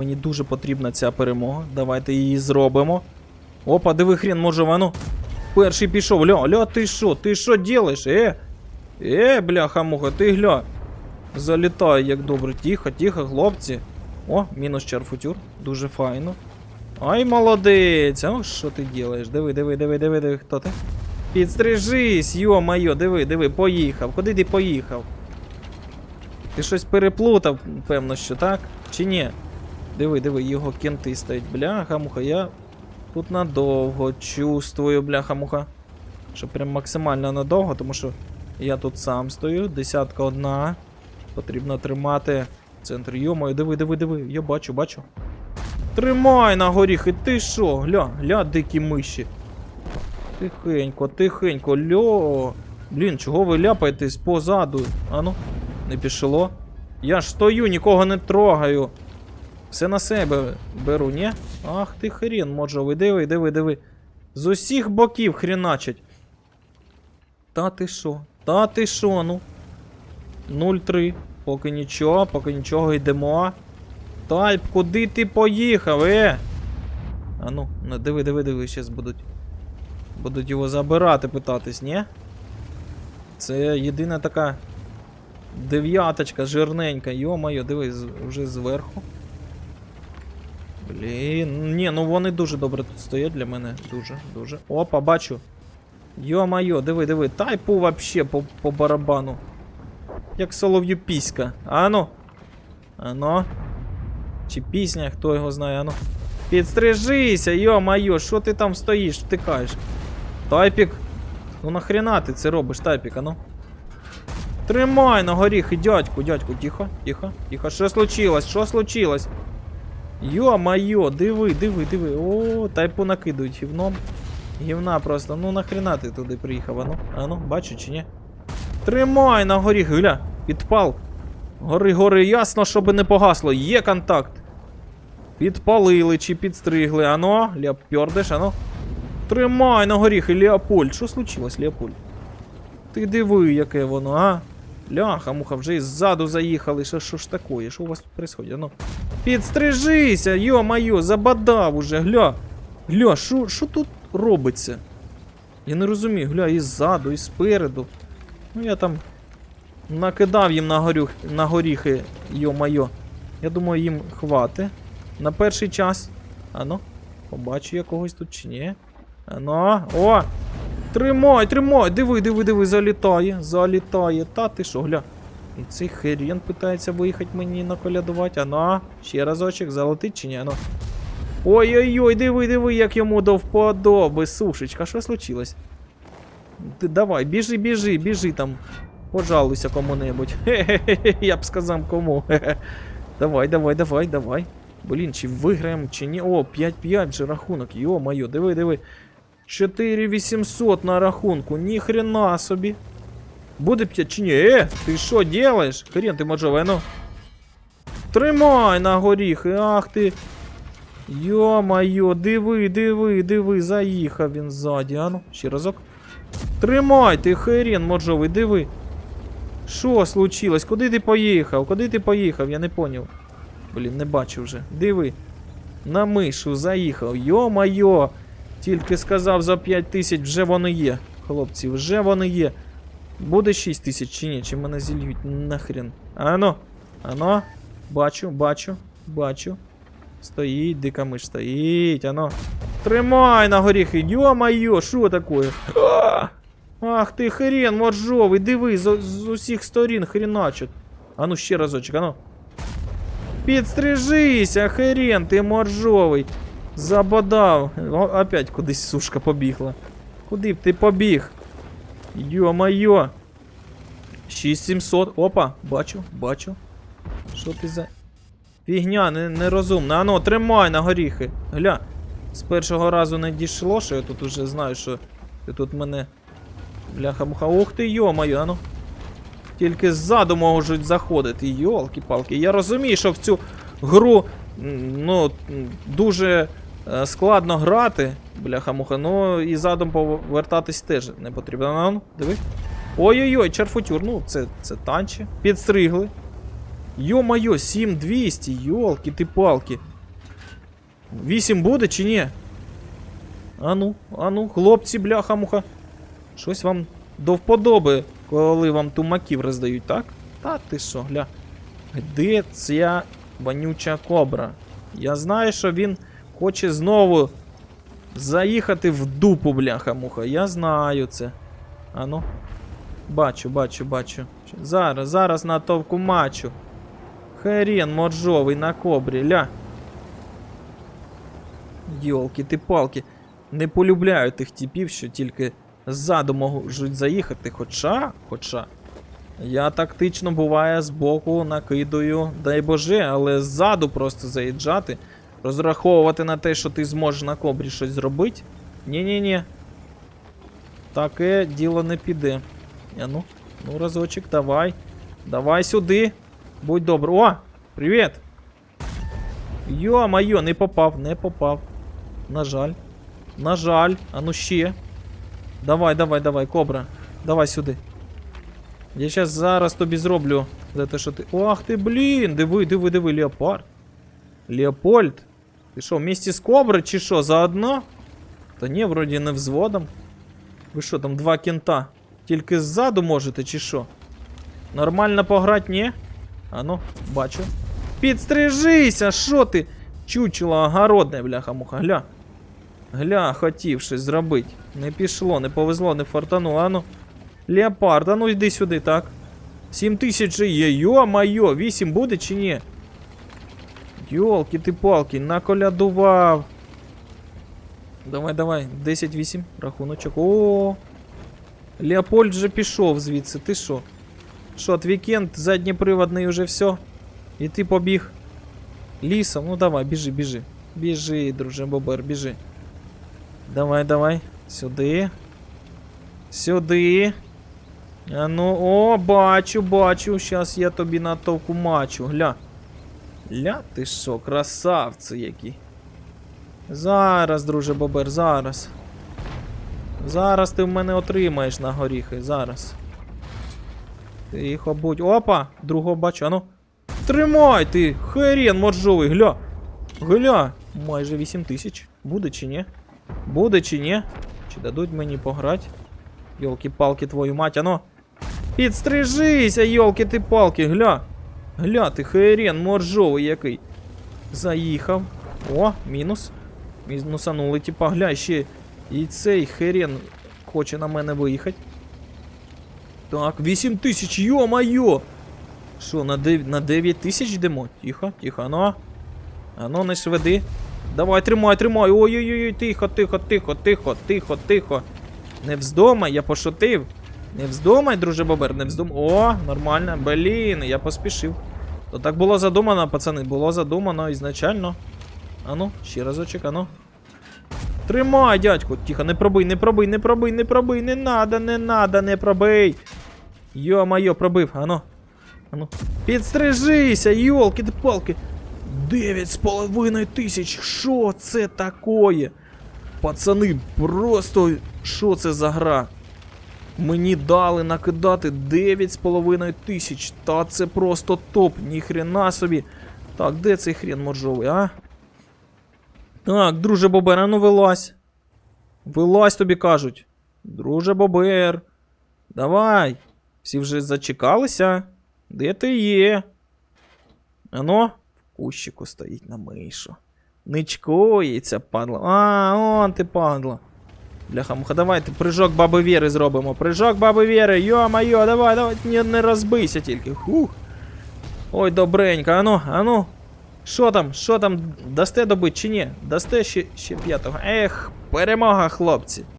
Мені дуже потрібна ця перемога. Давайте її зробимо. Опа, диви хрен, може воно. Перший пішов. Ля, ля, ти що? Ти що делаєш? Е? Е, бляха муха, ти гля. Залітає як добре. Тихо, тихо, хлопці. О, мінус чарфутюр. Дуже файно. Ай, молодець. О, що ти делаєш? Диви, диви, диви, диви, диви, хто ти? Підстрижись, йо-майо, диви, диви, поїхав. Куди ти поїхав? Ти щось переплутав, певно, що так? Чи ні? Диви, диви, його кінти стоять. Бляха-муха, я тут надовго чувствую, бляха-муха. Що прям максимально надовго, тому що я тут сам стою, десятка одна. Потрібно тримати центр. Йомаю, диви, диви, диви. Я бачу, бачу. Тримай на горіхи, ти що? Гля, гля, дикі миші. Тихенько, тихенько, льо. Блін, чого ви ляпаєтесь позаду? Ану, не пішло. Я ж стою, нікого не трогаю. Все на себе беру, ні? Ах ти хрен, можовий, диви, диви, диви. З усіх боків хріначить. Та ти що? Та ти що, ну? 0-3. Поки нічого, поки нічого йдемо. Тайп, куди ти поїхав, е? А ну, диви, диви, диви, щас будуть. Будуть його забирати, питатись, ні? Це єдина така дев'яточка жирненька. Йо-моє, диви, з- вже зверху. Блін, ні, ну вони дуже добре тут стоять для мене. Дуже, дуже. Опа, бачу. Йо-майо, диви, диви, тайпу вообще по, по барабану. Як солов'ю піська. Ану. Ано. Чи пісня, хто його знає, ану. Підстрижися, йо-майо, що ти там стоїш, втикаєш? Тайпік. Ну нахрена ти це робиш, тайпік, ану. Тримай на горіхи, дядьку, дядьку, тихо, тихо, тихо. Що случилось? Що случилось? Йо-майо, диви, диви, диви. О, тайпу накидують гівном. Гівна просто. Ну нахрена ти туди приїхав, ану? Ану, бачу чи ні? Тримай на горіх, гля, підпал. Гори, гори, ясно, щоб не погасло. Є контакт. Підпалили чи підстригли. Ано, ляпьордиш, ано. Тримай на горіхи, Леопольд. Що случилось, Леопольд? Ти диви, яке воно, а? Ляха, муха, вже і ззаду заїхали. Що, що ж такое? Що у вас тут происходит? Ану. Підстрижися, йо-майо, забадав уже, гля. Гля, що тут робиться? Я не розумію, гля, і ззаду, і спереду. Ну я там накидав їм на, горюх, на горіхи, йо-майо. Я думаю, їм хвати. На перший час. Ано, побачу я когось тут чи ні. Ано, о! Тримай, тримай! Диви, диви, диви, залітає, залітає. Та ти що, гля. І цей хрен питається виїхати мені наколядувати. Ано, ще разочок, залетить чи ні? Ано. Ой-ой-ой, диви, диви, як йому до вподоби, сушечка, що случилось? Ти давай, біжи, біжи, біжи там. Пожалуйся кому-небудь. Хе-хе-хе, я б сказав кому. Хе-хе. Давай, давай, давай, давай. Блін, чи виграємо, чи ні. О, 5-5 же рахунок. Йо-моє, диви, диви. 4800 на рахунку, ніхрена собі. Буде 5 чи ні? Е, ти що делаєш? Хрен ти можове, ну. Тримай на горіхи, ах ти. Йо-моє, диви, диви, диви, заїхав він ззаді. Ану, ще разок. Тримай, ти хрен можовий, диви. Що случилось? Куди ти поїхав? Куди ти поїхав? Я не поняв. Блін, не бачу вже. Диви. На мишу заїхав. Йо-майо. Тільки сказав за 5 тисяч, вже вони є. Хлопці, вже вони є. Буде 6 тисяч чи ні? Чи мене зільють нахрен? Ано. Ано. Бачу, бачу, бачу. Стоїть, дика миш стоїть, ано. Тримай на горіхи, йо-майо, що таке? Ах ти хрен моржовий, диви, з, з усіх сторін хріначить. Ану ще разочок, ану. Підстрижися, хрен ти моржовий. Забодав. Опять кудись сушка побігла. Куди б ти побіг? Йо-майо. 6700. Опа, бачу, бачу. Що ти за. Фігня, не, нерозумна. Ану, тримай на горіхи. Гля. З першого разу не дійшло, що я тут уже знаю, що ти тут мене. Бляха-муха. Ух ти, йо-моє, ану. Тільки ззаду можуть заходити. Йолки-палки. Я розумію, що в цю гру ну, дуже складно грати. Бляха-муха. Ну і задом повертатись теж не потрібно. Ану, диви. Ой-ой-ой, чарфутюр. Ну, це, це танчі. Підстригли. Йо-моє, 7200, йолки ти палки. Вісім буде чи ні? Ану, ану, хлопці, бляха-муха. Щось вам до вподоби, коли вам тумаків роздають, так? Та ти що, гля. Де ця вонюча кобра? Я знаю, що він хоче знову заїхати в дупу, бляха-муха. Я знаю це. Ану. Бачу, бачу, бачу. Зараз, зараз натовку мачу. Хрен моржовий на кобрі, ля. Йолки ти палки. Не полюбляю тих типів, що тільки ззаду можуть заїхати. Хоча, хоча. Я тактично буває збоку накидаю, дай боже, але ззаду просто заїжджати, розраховувати на те, що ти зможеш на кобрі щось зробити. Ні-ні-ні. Таке діло не піде. Я ну, ну разочек, давай. Давай сюди. Будь добр. О! Привіт! Йо-майо, не попав, не попав. На жаль. На жаль. А ну ще. Давай, давай, давай, кобра. Давай сюди. Я щас зараз тобі зроблю за те, що ти. Ах ти, блін! Диви, диви, диви, Леопард. Леопольд. Ти що, в місті з кобри чи що, заодно? Та ні, вроді не взводом. Ви що, там два кінта? Тільки ззаду можете, чи що? Нормально пограть, ні? А ну, бачу. Підстрижися, що ти? Чучело огородне, бляха-муха, гля. Гля, хотів щось зробити. Не пішло, не повезло, не фартануло. Ану. Леопард, а ну йди сюди, так. 7 тисяч є, йо-майо, 8 буде чи ні? Йолки ти палки, наколядував. Давай, давай, 10-8, рахуночок. О. Леопольд вже пішов звідси, ти що? Що, твікенд задніприводний уже все? І ти побіг лісом? Ну давай, біжи, біжи. Біжи, друже Бобер, біжи. Давай, давай. Сюди. Сюди. А ну, о, бачу, бачу. Щас я тобі натовку мачу. Гля. Ля, ти що, красавці які. Зараз, друже Бобер, зараз. Зараз ти в мене отримаєш на горіхи, зараз. Тихо будь. Опа! Другого бачу, ану. Тримай ти! Хрен моржовий, гля! Гля! Майже 8 тисяч. Буде чи ні? Буде чи ні? Чи дадуть мені пограти? Йолки-палки, твою мать, ано. Підстрижися, йолки ти палки, гля. Гля, ти хрен моржовий який. Заїхав. О, мінус. Мінусанули, типа, гля, ще і цей хрен хоче на мене виїхати. Так, 8 тисяч, йо-майо! Що, на 9, на 9 тисяч йдемо? Тихо, тихо, ну. Ану, не шведи. Давай, тримай, тримай. Ой-ой-ой, тихо, тихо, тихо, тихо, тихо, тихо. Не вздумай, я пошутив. Не вздумай, друже Бобер, не вздумай. О, нормально. Блін, я поспішив. То так було задумано, пацани, було задумано ізначально. Ану, ще разочек, ану. Тримай, дядьку. Тихо, не пробий, не пробий, не пробий, не пробий, не надо, не надо, не пробий. Йо-майо, пробив, ану. Ану. Підстрижися, йолки ти палки. Дев'ять з половиною тисяч. Що це такое? Пацани, просто що це за гра? Мені дали накидати 9,5 тисяч. Та це просто топ, ніхрена собі. Так, де цей хрен моржовий, а? Так, друже Бобер, а ну вилазь. Вилазь тобі кажуть. Друже Бобер. Давай. Всі вже зачекалися. Де ти є? Ано, в кущику стоїть на мишу. Ничкується, падла. А, он ти падла. Бляха-муха, давайте прыжок баби Віри зробимо. Прыжок баби Віри, йо-майо, давай, давай, не, не розбийся тільки. Хух. Ой, добренько, ану, ану. Що там, що там, дасте добить чи ні? Дасте ще, ще п'ятого. Ех, перемога, хлопці.